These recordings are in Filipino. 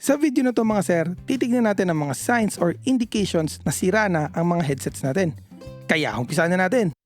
Sa video na to mga sir, titignan natin ang mga signs or indications na sira na ang mga headsets natin. Kaya umpisa na natin.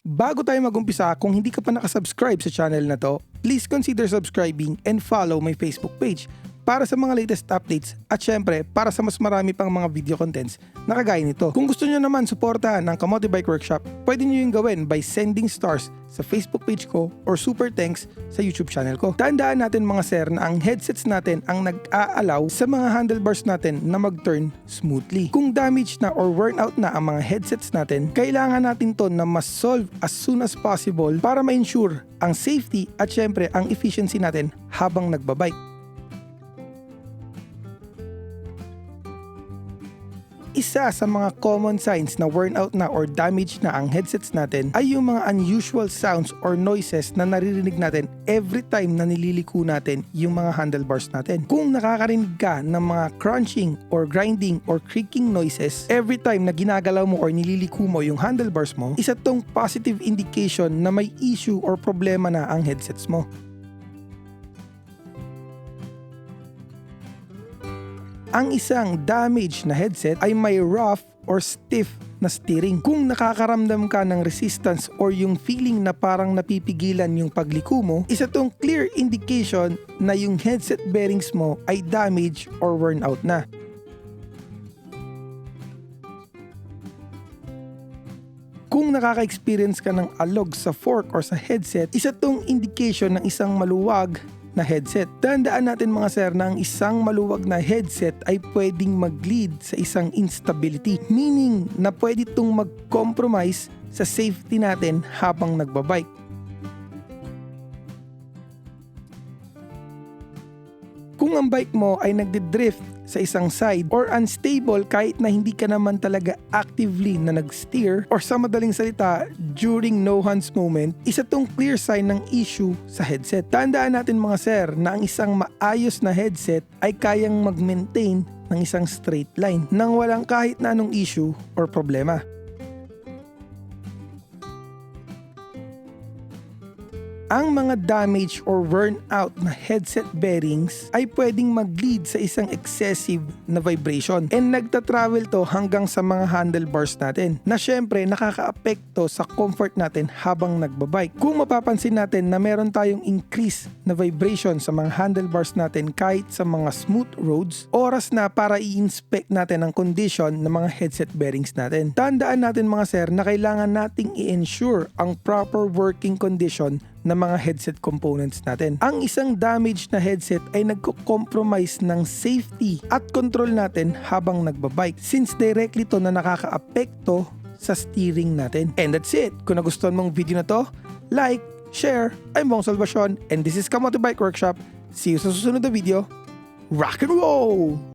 Bago tayo magumpisa, kung hindi ka pa nakasubscribe sa channel na to, please consider subscribing and follow my Facebook page para sa mga latest updates at syempre para sa mas marami pang mga video contents na kagaya nito. Kung gusto nyo naman suportahan ng Kamote Bike Workshop, pwede nyo yung gawin by sending stars sa Facebook page ko or super thanks sa YouTube channel ko. Tandaan natin mga sir na ang headsets natin ang nag-aalaw sa mga handlebars natin na mag-turn smoothly. Kung damaged na or worn out na ang mga headsets natin, kailangan natin to na mas solve as soon as possible para ma-ensure ang safety at syempre ang efficiency natin habang nagbabike. Isa sa mga common signs na worn out na or damaged na ang headsets natin ay yung mga unusual sounds or noises na naririnig natin every time na nililiko natin yung mga handlebars natin. Kung nakakarinig ka ng mga crunching or grinding or creaking noises every time na ginagalaw mo or nililiko mo yung handlebars mo, isa tong positive indication na may issue or problema na ang headsets mo. Ang isang damaged na headset ay may rough or stiff na steering. Kung nakakaramdam ka ng resistance or yung feeling na parang napipigilan yung pagliko mo, isa tong clear indication na yung headset bearings mo ay damaged or worn out na. Kung nakaka-experience ka ng alog sa fork or sa headset, isa tong indication ng isang maluwag na headset. Tandaan natin mga sir na ang isang maluwag na headset ay pwedeng mag-lead sa isang instability. Meaning na pwede itong mag-compromise sa safety natin habang nagbabike. Kung ang bike mo ay nagdi-drift sa isang side or unstable kahit na hindi ka naman talaga actively na nag-steer or sa madaling salita during no hands moment, isa tong clear sign ng issue sa headset. Tandaan natin mga sir na ang isang maayos na headset ay kayang mag-maintain ng isang straight line nang walang kahit na anong issue or problema. Ang mga damage or worn out na headset bearings ay pwedeng mag-lead sa isang excessive na vibration and nagta-travel to hanggang sa mga handlebars natin na syempre nakakaapekto sa comfort natin habang nagbabike. Kung mapapansin natin na meron tayong increase na vibration sa mga handlebars natin kahit sa mga smooth roads, oras na para i-inspect natin ang condition ng mga headset bearings natin. Tandaan natin mga sir na kailangan nating i-ensure ang proper working condition ng mga headset components natin. Ang isang damaged na headset ay nagko-compromise ng safety at control natin habang nagbabike since directly to na nakakaapekto sa steering natin. And that's it. Kung nagustuhan mong video na to, like, share. I'm Bong Salvacion and this is Kamote Bike Workshop. See you sa susunod na video. Rock and roll!